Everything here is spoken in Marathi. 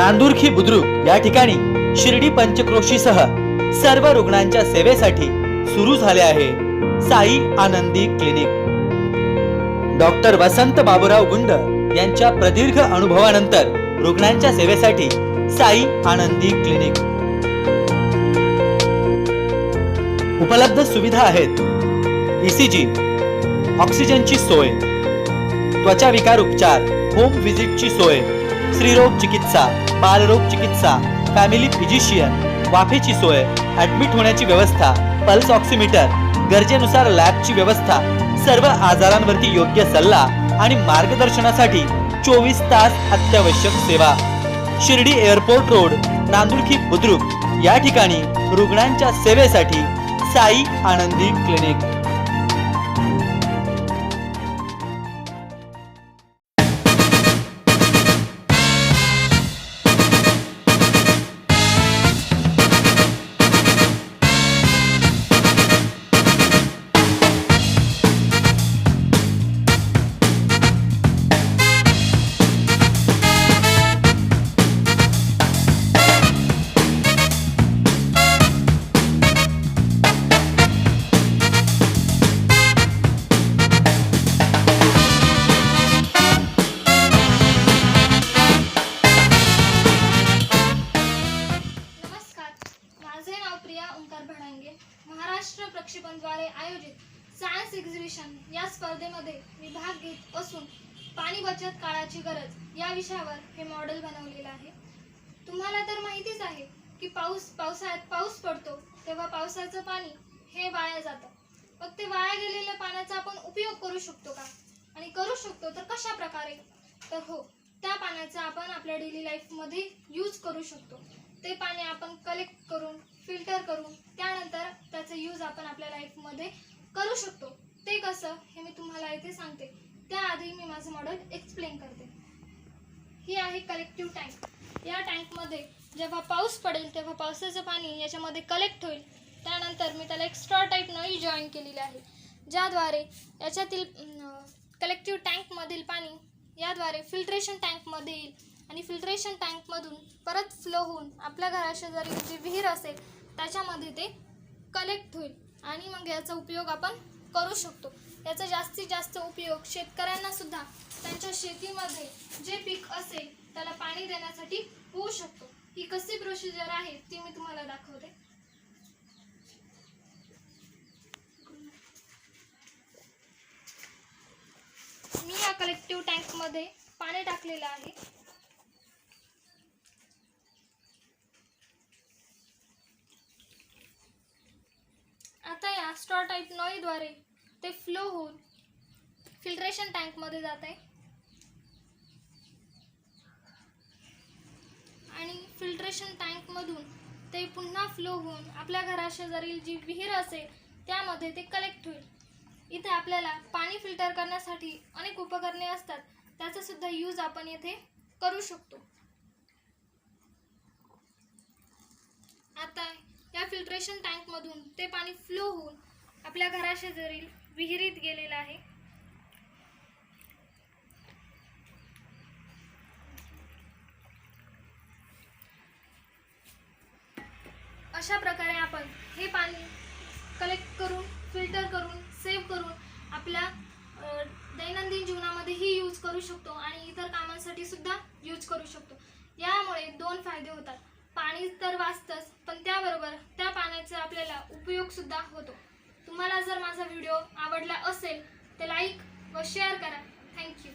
नांदुरखी बुद्रुक या ठिकाणी शिर्डी पंचक्रोशीसह सर्व रुग्णांच्या सेवेसाठी सुरू झाले आहे साई आनंदी क्लिनिक. डॉक्टर वसंत बाबूराव गुंड यांच्या प्रदीर्घ अनुभवानंतर रुग्णांच्या सेवेसाठी साई आनंदी क्लिनिक. उपलब्ध सुविधा आहेत. ईसीजी ऑक्सिजनची सोय त्वचा विकार उपचार होम व्हिजिटची सोय स्त्रीरोग चिकित्सा बालरोग चिकित्सा फॅमिली फिजिशियन वाफेची सोय ऍडमिट होण्याची व्यवस्था पल्स ऑक्सिमीटर गरजेनुसार लॅबची व्यवस्था सर्व आजारांवरती योग्य सल्ला आणि मार्गदर्शनासाठी चोवीस तास अत्यावश्यक सेवा. Shirdi airport road Nandurkhi Budruk. या ठिकाणी रुग्णांच्या सेवेसाठी साई आनंदी क्लिनिक. महाराष्ट्र प्रक्षेपणद्वारे आयोजित सायन्स एक्झिबिशन या स्पर्धेमध्ये मी भाग घेत असून पाणी बचत काळाची गरज या विषयावर हे मॉडेल बनवलेलं आहे. तुम्हाला तर माहितीच आहे की पाऊस पावसाळ्यात पाऊस पडतो तेव्हा पावसाचं पाणी हे वाया जातं. मग ते वाया गेलेल्या पाण्याचा आपण उपयोग करू शकतो का? आणि करू शकतो तर कशा प्रकारे तर हो त्या पाण्याचा आपण आपल्या डेली लाईफमध्ये यूज करू शकतो. ते पाणी आपण कलेक्ट करून फिल्टर करून त्यानंतर त्याचा यूज आपण आपल्या लाईफमध्ये करू शकतो. ते कसं हे मी तुम्हाला इथे सांगते. त्याआधी मी माझं मॉडेल एक्सप्लेन करते. ही आहे कलेक्टिव्ह टँक या टँकमध्ये जेव्हा पाऊस पडेल तेव्हा पावसाचं पाणी याच्यामध्ये कलेक्ट होईल. त्यानंतर मी त्याला एक्स्ट्रा टाईप नळी जॉईन केलेली आहे. ज्याद्वारे याच्यातील कलेक्टिव्ह टँकमधील पाणी याद्वारे फिल्ट्रेशन टँकमध्ये येईल. आणि फिल्ट्रेशन टँकमधून परत फ्लो होऊन आपल्या घराशेजारी जी विहीर असेल त्याच्यामध्ये ते कलेक्ट होईल. आणि मग याचा उपयोग आपण करू शकतो. याचा जास्तीत जास्त उपयोग शेतकऱ्यांनासुद्धा त्यांच्या शेतीमध्ये जे पीक असेल त्याला पाणी देण्यासाठी होऊ शकतो. ही कशी प्रोसिजर आहे ती मी तुम्हाला दाखवते मी या कलेक्टिव्ह टँकमध्ये पाणी टाकलेलं आहे. आता या स्ट्रॉ टाईप नळीद्वारे ते फ्लो होऊन फिल्ट्रेशन टँकमध्ये जात आहे. आणि फिल्ट्रेशन टँकमधून ते पुन्हा फ्लो होऊन आपल्या घराशेजारील जी विहीर असेल त्यामध्ये ते कलेक्ट होईल. इथे आपल्याला पाणी फिल्टर करण्यासाठी अनेक उपकरणे असतात. त्याचासुद्धा यूज आपण येथे करू शकतो. आता या फिल्ट्रेशन टँकमधून ते पाणी फ्लो होऊन आपल्या घराशेजारील विहिरीत गेलेलं आहे. अशा प्रकारे आपण हे पाणी कलेक्ट करून फिल्टर करून सेव्ह करून आपल्या दैनंदिन जीवनामध्येही यूज करू शकतो आणि इतर कामांसाठी सुद्धा यूज करू शकतो. यामुळे दोन फायदे होतात. पाणी तर वाचतंच पण त्याबरोबर त्या पाण्याचा आपल्याला उपयोगसुद्धा होतो. तुम्हाला जर माझा व्हिडिओ आवडला असेल तर लाईक व शेअर करा. थँक्यू